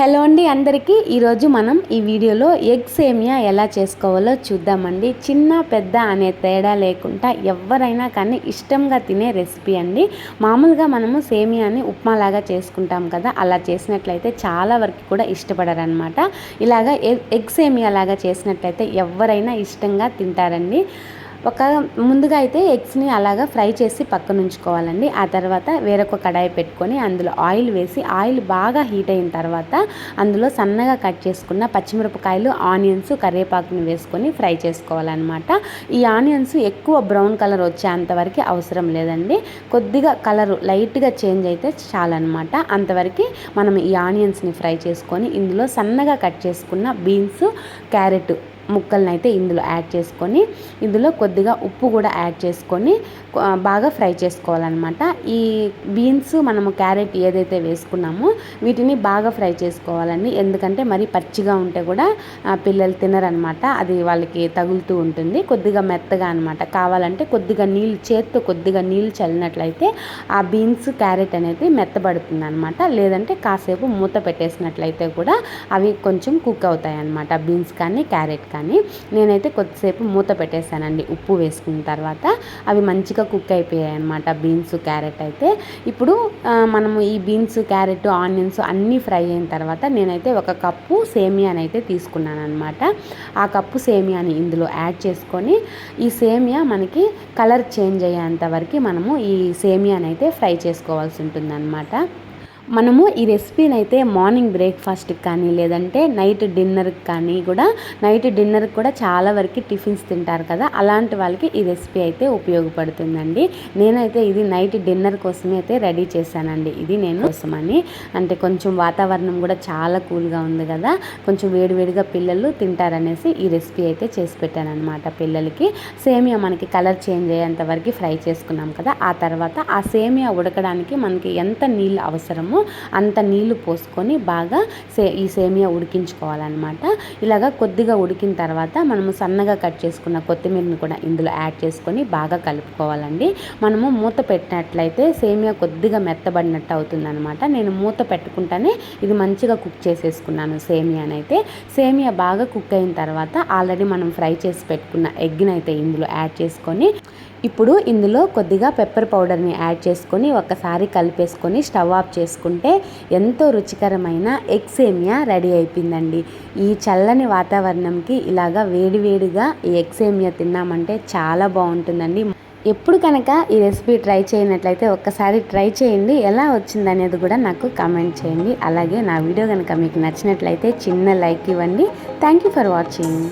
Hello అండి అందరికీ. ఈరోజు మనం ఈ వీడియోలో ఎగ్ సేమియా ఎలా చేసుకోవాలో చూద్దామండి. చిన్న పెద్ద అనే తేడా లేకుండా ఎవరైనా కానీ ఇష్టంగా తినే రెసిపీ అండి. మామూలుగా మనము సేమియాని ఉప్మాలాగా చేసుకుంటాం కదా. అలా చేసినట్లయితే చాలా వరకు కూడా ఇష్టపడరనమాట ఇలాగా ఎగ్ సేమియా లాగా చేసినట్లయితే ఎవరైనా ఇష్టంగా తింటారండి. ఒక ముందుగా అయితే ఎగ్స్ని అలాగా ఫ్రై చేసి పక్కన ఉంచుకోవాలండి. ఆ తర్వాత వేరొక కడాయి పెట్టుకొని అందులో ఆయిల్ వేసి ఆయిల్ బాగా హీట్ అయిన తర్వాత అందులో సన్నగా కట్ చేసుకున్న పచ్చిమిరపకాయలు ఆనియన్స్ కరివేపాకుని వేసుకొని ఫ్రై చేసుకోవాలన్నమాట. ఈ ఆనియన్స్ ఎక్కువ బ్రౌన్ కలర్ వచ్చేంతవరకు అవసరం లేదండి. కొద్దిగా కలరు లైట్గా చేంజ్ అయితే చాలన్నమాట. అంతవరకు మనం ఈ ఆనియన్స్ని ఫ్రై చేసుకొని ఇందులో సన్నగా కట్ చేసుకున్న బీన్స్ క్యారెట్ ముక్కలను అయితే ఇందులో యాడ్ చేసుకొని ఇందులో కొద్దిగా ఉప్పు కూడా యాడ్ చేసుకొని బాగా ఫ్రై చేసుకోవాలన్నమాట. ఈ బీన్స్ మనము క్యారెట్ ఏదైతే వేసుకున్నామో వీటిని బాగా ఫ్రై చేసుకోవాలండి. ఎందుకంటే మరి పచ్చిగా ఉంటే కూడా పిల్లలు తినరనమాట అది వాళ్ళకి తగులుతూ ఉంటుంది. కొద్దిగా మెత్తగా అనమాట కావాలంటే కొద్దిగా నీళ్ళు చేత్తో కొద్దిగా నీళ్ళు చల్లినట్లయితే ఆ బీన్స్ క్యారెట్ అనేది మెత్తబడుతుంది అనమాట లేదంటే కాసేపు మూత పెట్టేసినట్లయితే కూడా అవి కొంచెం కుక్ అవుతాయి అనమాట బీన్స్ కానీ క్యారెట్ కానీ. అని నేనైతే కొద్దిసేపు మూత పెట్టేశానండి. ఉప్పు వేసుకున్న తర్వాత అవి మంచిగా కుక్ అయిపోయాయి అనమాట బీన్స్ క్యారెట్ అయితే. ఇప్పుడు మనము ఈ బీన్స్ క్యారెట్ ఆనియన్స్ అన్నీ ఫ్రై అయిన తర్వాత నేనైతే ఒక కప్పు సేమియాని అయితే తీసుకున్నాను అనమాట ఆ కప్పు సేమియాని ఇందులో యాడ్ చేసుకొని ఈ సేమియా మనకి కలర్ చేంజ్ అయ్యేంత వరకు మనము ఈ సేమియాని అయితే ఫ్రై చేసుకోవాల్సి ఉంటుందన్నమాట. మనము ఈ రెసిపీని అయితే మార్నింగ్ బ్రేక్ఫాస్ట్కి కానీ లేదంటే నైట్ డిన్నర్కి కానీ కూడా నైట్ డిన్నర్కి కూడా చాలా వరకు టిఫిన్స్ తింటారు కదా అలాంటి వాళ్ళకి ఈ రెసిపీ అయితే ఉపయోగపడుతుందండి. నేనైతే ఇది నైట్ డిన్నర్ కోసమే అయితే రెడీ చేశానండి. ఇది నేను కోసమని. అంటే కొంచెం వాతావరణం కూడా చాలా కూల్గా ఉంది కదా కొంచెం వేడివేడిగా పిల్లలు తింటారనేసి ఈ రెసిపీ అయితే చేసి పెట్టాను అనమాట పిల్లలకి. సేమియా మనకి కలర్ చేంజ్ అయ్యేంత వరకు ఫ్రై చేసుకున్నాం కదా ఆ తర్వాత ఆ సేమియా ఉడకడానికి మనకి ఎంత నీళ్ళు అవసరమో అంత నీళ్ళు పోసుకొని బాగా సే ఈ సేమియా ఉడికించుకోవాలన్నమాట. ఇలాగా కొద్దిగా ఉడికిన తర్వాత మనము సన్నగా కట్ చేసుకున్న కొత్తిమీరని కూడా ఇందులో యాడ్ చేసుకొని బాగా కలుపుకోవాలండి. మనము మూత పెట్టినట్లయితే సేమియా కొద్దిగా మెత్తబడినట్టు అవుతుందన్నమాట. నేను మూత పెట్టుకుంటానే ఇది మంచిగా కుక్ చేసేసుకున్నాను సేమియానైతే. సేమియా బాగా కుక్ అయిన తర్వాత ఆల్రెడీ మనం ఫ్రై చేసి పెట్టుకున్న ఎగ్ని అయితే ఇందులో యాడ్ చేసుకొని ఇప్పుడు ఇందులో కొద్దిగా పెప్పర్ పౌడర్ని యాడ్ చేసుకొని ఒకసారి కలిపేసుకొని స్టవ్ ఆఫ్ చేసుకుంటే ఎంతో రుచికరమైన ఎగ్ సేమియా రెడీ అయిపోయిందండి. ఈ చల్లని వాతావరణంకి ఇలాగా వేడివేడిగా ఈ ఎగ్ సేమియా తిన్నామంటే చాలా బాగుంటుందండి. ఎప్పుడు కనుక ఈ రెసిపీ ట్రై చేయనట్లయితే ఒక్కసారి ట్రై చేయండి. ఎలా వచ్చింది అనేది కూడా నాకు కామెంట్ చేయండి. అలాగే నా వీడియో కనుక మీకు నచ్చినట్లయితే చిన్న లైక్ ఇవ్వండి. Thank you for watching